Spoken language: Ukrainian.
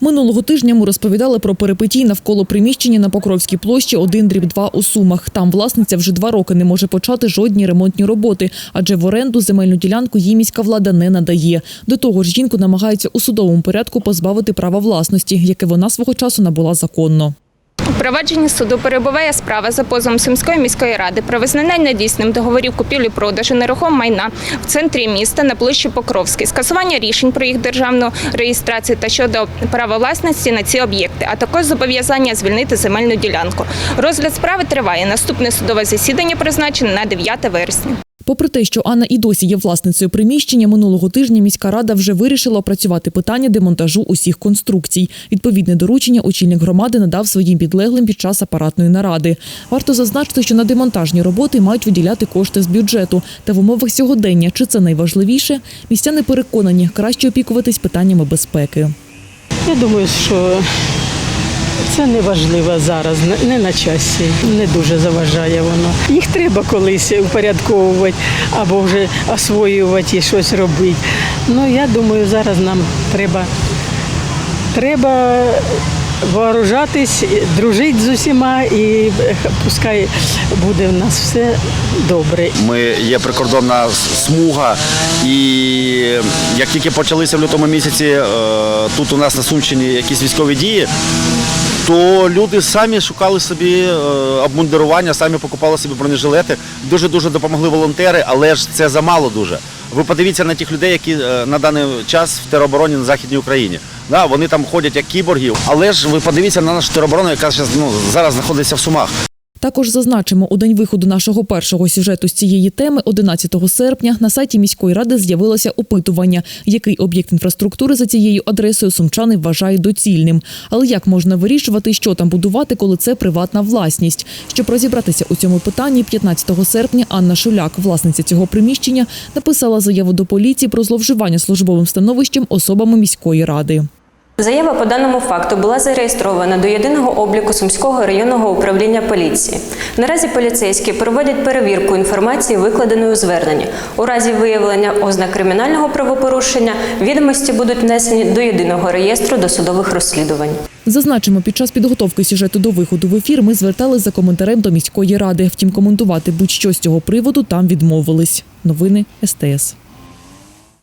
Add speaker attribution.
Speaker 1: Минулого тижня ми розповідали про перипетій навколо приміщення на Покровській площі 1 дріб 2 у Сумах. Там власниця вже два роки не може почати жодні ремонтні роботи, адже в оренду земельну ділянку їй міська влада не надає. До того ж, жінку намагаються у судовому порядку позбавити права власності, яке вона свого часу набула законно.
Speaker 2: У провадженні суду перебуває справа за позовом Сумської міської ради про визнання недійсним договорів купівлі-продажу нерухомого майна в центрі міста на площі Покровській, скасування рішень про їх державну реєстрацію та щодо права власності на ці об'єкти, а також зобов'язання звільнити земельну ділянку. Розгляд справи триває. Наступне судове засідання призначене на 9 вересня.
Speaker 1: Попри те, що Анна і досі є власницею приміщення, минулого тижня міська рада вже вирішила опрацювати питання демонтажу усіх конструкцій. Відповідне доручення очільник громади надав своїм підлеглим під час апаратної наради. Варто зазначити, що на демонтажні роботи мають виділяти кошти з бюджету. Та в умовах сьогодення, чи це найважливіше, містяни переконані, краще опікуватись питаннями безпеки.
Speaker 3: Я думаю, що це не важливо зараз, не- на часі, не дуже заважає воно. Їх треба колись упорядковувати або вже освоювати і щось робити. Ну, я думаю, зараз нам треба, треба вооружатись, дружити з усіма і пускай буде в нас все добре.
Speaker 4: Ми є прикордонна смуга, і як тільки почалися в лютому місяці е, тут у нас на Сумщині якісь військові дії, то люди самі шукали собі е, обмундирування, самі покупали собі бронежилети. Дуже дуже допомогли волонтери, але ж це замало дуже. Ви подивіться на тих людей, які е, на даний час в теробороні на західній Україні. Да, вони там ходять як кіборгів, але ж ви подивіться на нашу тероборону, яка зараз, ну, зараз знаходиться в Сумах.
Speaker 1: Також зазначимо, у день виходу нашого першого сюжету з цієї теми, 11 серпня, на сайті міської ради з'явилося опитування, який об'єкт інфраструктури за цією адресою сумчани вважають доцільним. Але як можна вирішувати, що там будувати, коли це приватна власність? Щоб розібратися у цьому питанні, 15 серпня Анна Шуляк, власниця цього приміщення, написала заяву до поліції про зловживання службовим становищем особами міської ради.
Speaker 5: Заява по даному факту була зареєстрована до єдиного обліку Сумського районного управління поліції. Наразі поліцейські проводять перевірку інформації, викладеної у зверненні. У разі виявлення ознак кримінального правопорушення відомості будуть внесені до єдиного реєстру досудових розслідувань.
Speaker 1: Зазначимо, під час підготовки сюжету до виходу в ефір ми звертались за коментарем до міської ради. Втім, коментувати будь-що з цього приводу там відмовились. Новини СТС.